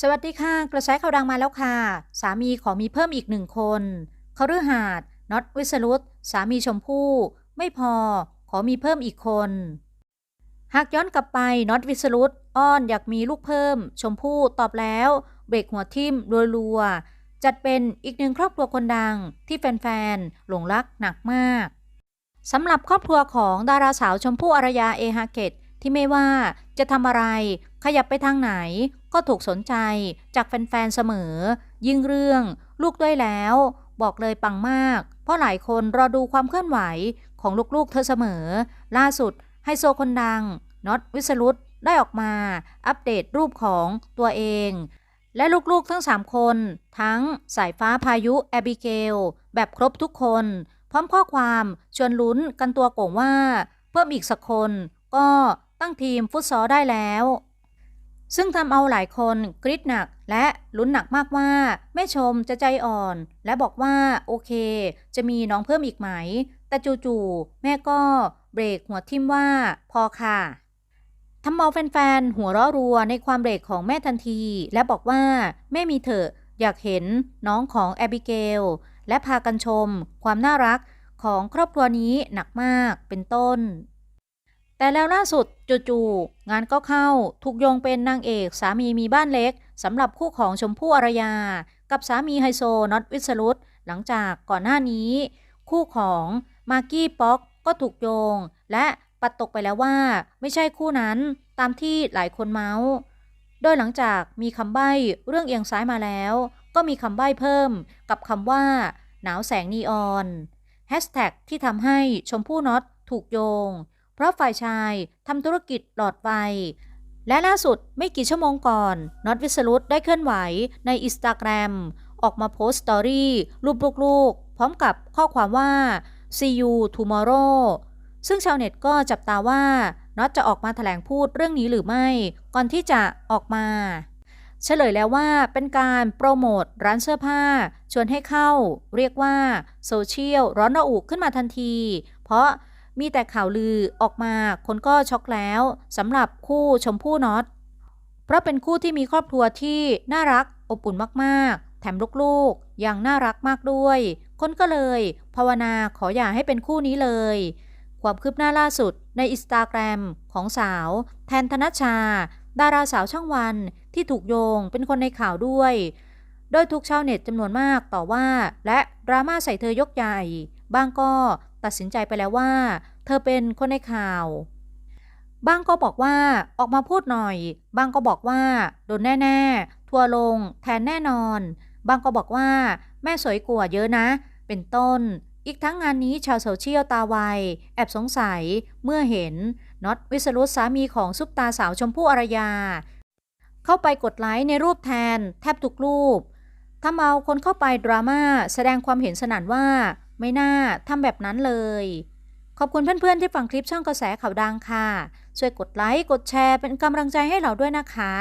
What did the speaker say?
สวัสดีค่ะ กระแสข่าวดังมาแล้วค่ะ สามีขอมีเพิ่มอีกหนึ่งคนเขาฤหาสน์น็อตวิสรุตสามีชมพู่ ไม่พอ ขอมีเพิ่มอีกคน หากย้อนกลับไปน็อตวิสรุตอ้อนอยากมีลูกเพิ่ม ชมพู่ตอบแล้ว เบรกหัวทิ่มรัวๆจัดเป็นอีกหนึ่งครอบครัวคนดังที่แฟนๆหลงรักหนักมากสำหรับครอบครัวของดาราสาวชมพู่อารยาเอฮาเกต ที่ไม่ว่าจะทำอะไร ขยับไปทางไหน ก็ถูกสนใจจากแฟนๆเสมอ ยิ่งเรื่อง ลูกด้วยแล้ว บอกเลยปังมาก เพราะหลายคนรอดูความเคลื่อนไหวของลูกๆเธอเสมอ ล่าสุดไฮโซคนดังน็อตวิสรุตได้ออกมา อัปเดตรูปของตัวเอง และลูกๆทั้ง 3 คน ทั้งสายฟ้าพายุแอบิเกล แบบครบทุกคน พร้อมข้อความชวนลุ้นกันตัวโก่งว่า เพิ่มอีกสักคนก็ ตั้งทีมฟุตซอลได้แล้ว ซึ่งทำเอาหลายคนกรี๊ดหนักและลุ้นหนักมากว่า แม่ชมจะใจอ่อน และบอกว่าโอเค จะมีน้องเพิ่มอีกไหม แต่จู่ๆแม่ก็เบรกหัวทิมว่าพอค่ะทำเอาแฟนๆ หัวเราะรัวในความเบรกของแม่ทันที และบอกว่าแม่มีเถอะอยากเห็นน้องของแอบิเกล และพากันชม ความน่ารักของครอบครัวนี้หนักมากเป็นต้น แต่แล้วล่าสุดจู่ๆงานก็เข้าถูกโยงเป็นนางเอกสามีมีบ้านเล็กสำหรับคู่ของชมพู่อารยา กับสามีไฮโซน็อตวิสรุตหลังจากก่อนหน้านี้ คู่ของมากกี้ป๊อกก็ถูกโยง และปัดตกไปแล้วว่าไม่ใช่คู่นั้นตามที่หลายคนเมาส์โดยหลังจากมีคำใบ้เรื่องเอียงซ้ายมาแล้ว ก็มีคำใบ้เพิ่มกับคำว่า หนาวแสงนีออนแฮชแท็กที่ทำให้ชมพู่น็อตถูกโยง เพราะฝ่ายชายทำธุรกิจหลอดไฟ และล่าสุดไม่กี่ชั่วโมงก่อนน็อตวิสรุตได้เคลื่อนไหวในอินสตาแกรมออกมาโพสต์สตอรี่รูปลูกๆ พร้อมกับข้อความว่า see you tomorrow ซึ่งชาวเน็ตก็จับตาว่าน็อตจะออกมาแถลงพูดเรื่องนี้หรือไม่ ก่อนที่จะออกมา เฉลยแล้วว่าเป็นการโปรโมทร้านเสื้อผ้า ชวนให้เข้า เรียกว่า โซเชียลร้อนระอุขึ้นมาทันที เพราะ มีแต่ข่าวลือออกมาคนก็ช็อกแล้วสำหรับคู่ชมพู่น็อต เพราะเป็นคู่ที่มีครอบครัวที่น่ารักอบอุ่นมากๆ แถมลูกๆยังน่ารักมากด้วย คนก็เลย ภาวนาขออย่าให้เป็นคู่นี้เลย ความคืบหน้าล่าสุดในอินสตาแกรมของสาว แทนธนชา ดาราสาวช่างวันที่ถูกโยงเป็นคนในข่าวด้วย โดยทุกชาวเน็ตจำนวนมากต่อว่า และดราม่าใส่เธอยกใหญ่ บ้างก็ ตัดสินใจไปแล้วว่า เธอเป็นคนในข่าวบางก็บอกว่าออกมาพูดหน่อยบางก็บอกว่า โดนแน่ ๆ ทัวร์ลง แทนแน่นอนบางก็บอกว่า แม่สวยกว่าเยอะนะ เป็นต้น อีกทั้งงานนี้ชาวโซเชียลตาไวแอบสงสัย เมื่อเห็นน็อตวิสรุตสามีของซุปตาสาวชมพู่อารยา เข้าไปกดไลค์ในรูปแทน แทบทุกรูปทำเอาคนเข้าไปดราม่าแสดงความเห็นสนั่นว่า ไม่น่าทำแบบนั้นเลย ขอบคุณเพื่อนๆที่ฟังคลิปช่องกระแสข่าวดังค่ะ ช่วยกดไลค์ กดแชร์เป็นกำลังใจให้เราด้วยนะคะ